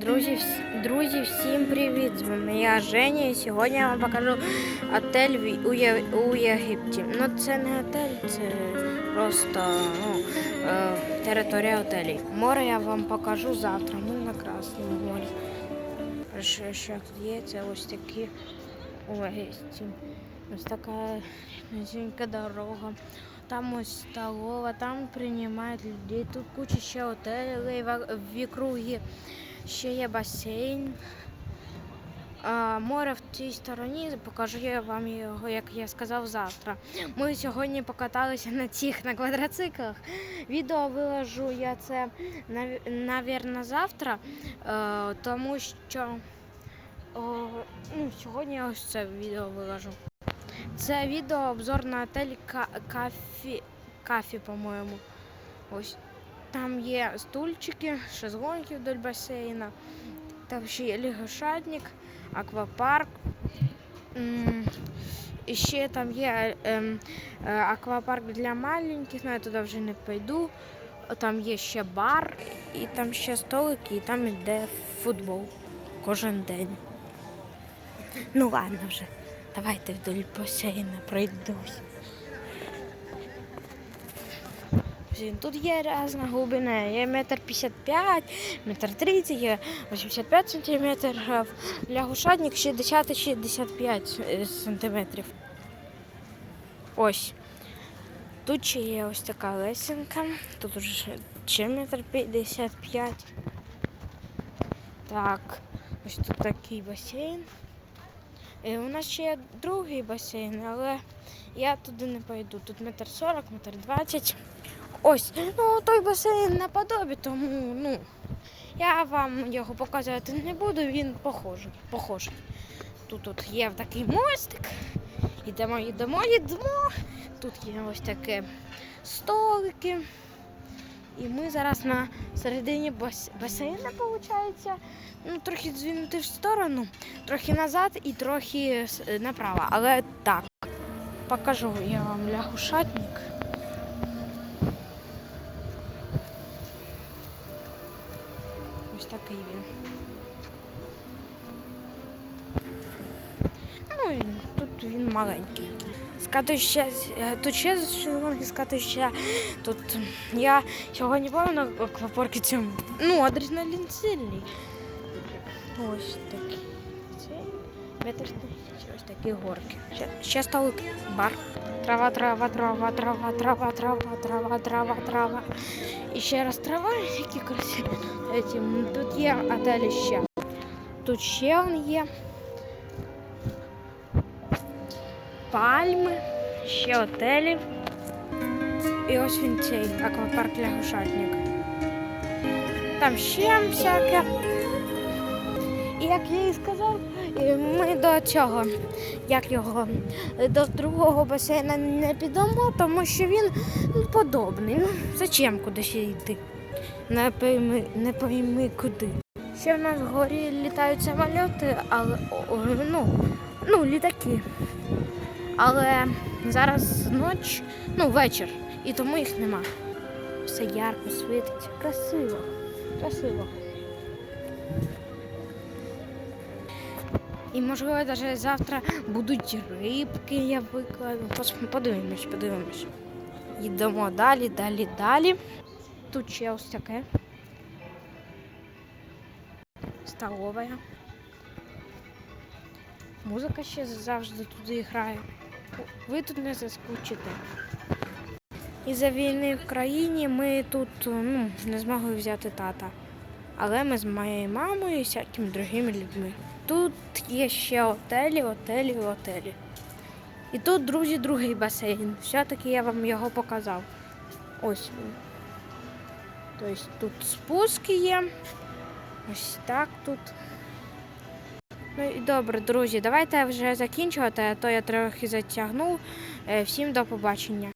Друзі, друзі, всім привіт! З вами я Женя, і сьогодні я вам покажу отель у, Є- у Єгипті. Ну, це не отель, це просто ну, е, територія отелі. Море я вам покажу завтра. Ми на Красному морі. Що, що є, це ось такі у Єгипті. Ось така низенька дорога. Там ось столова, там приймають людей. Тут куча ще отелей в округі. Ще є басейн. А, море в цій стороні, покажу я вам його, як я сказав, завтра. Ми сьогодні покаталися на цих на квадроциклах. Відео виложу я це нав- навірно завтра, е, тому що о, ну, сьогодні я ось це відео виложу. Це відео обзор на отель Кафі, Кафі, по-моєму. Ось там є стульчики, шезлонги вдоль басейна. Там ще є лягушатник, аквапарк. І ще там є ем, е, аквапарк для маленьких, але я туди вже не пойду. Там є ще бар, і там ще столики, і там йде футбол кожен день. Ну ладно вже, давайте вдоль басейна пройдусь. Тут є різна глибина. Є метр п'ятдесят п'ять, метр тридцять, є 85 сантиметрів, лягушатник 60-65 е, сантиметрів. Ось. Тут ще є ось така лесенка. Тут уже ще метр 55. Так, ось тут такий басейн. Е, У нас ще є другий басейн, але я туди не пойду. Тут метр 40, метр 20. Ось, ну той басейн наподобі, тому ну, я вам його показувати не буду, він похожий. похожий. Тут от є такий мостик. Йдемо, йдемо, йдемо. Тут є ось таке столики. І ми зараз на середині бас- басейну, виходить. Ну, трохи звінути в сторону, трохи назад і трохи направо. Але так, покажу я вам лягушатник. Ось такий він. Ну тут він маленький. Скатуще, тут ще шезлонги скатуще. Тут я сьогодні була на аквапарку цьому. Ну, адреналін сильний. Ось такий. Це метр тисяч. Ось такі горки. Ще, ще столик, бар. Трава, трава, трава, трава, трава, трава, трава, трава, трава. І ще раз трава, які красиві. Этим, Тут є отелі ще. Тут ще он є. Пальми, ще отелі. І ось він цей аквапарк лягушатник. Там ще всяке. І як я і сказав, ми до цього, як його, до другого басейна не підемо, тому що він подобний. Ну, зачем кудись йти? Не пойми, не пойми куди. Ще в нас вгорі літають самольоти, але ну, ну, літаки. Але зараз ніч, ну, вечір, і тому їх нема. Все ярко світить. Красиво. Красиво. І можливо навіть завтра будуть рибки, я викладу. Подивимось, подивимось. Йдемо далі, далі, далі. Тут ще ось таке. Столова. Музика ще завжди туди грає. Ви тут не заскучите. Із-за війни в країні ми тут ну, не змогли взяти тата. Але ми з моєю мамою і всякими другими людьми. Тут є ще отелі, отелі, отелі. І тут, друзі, другий басейн. Все-таки я вам його показав. Ось він. Тобто тут спуски є. Ось так тут. Ну і добре, друзі, давайте вже закінчувати, а то я трохи затягнув. Е, Всім до побачення.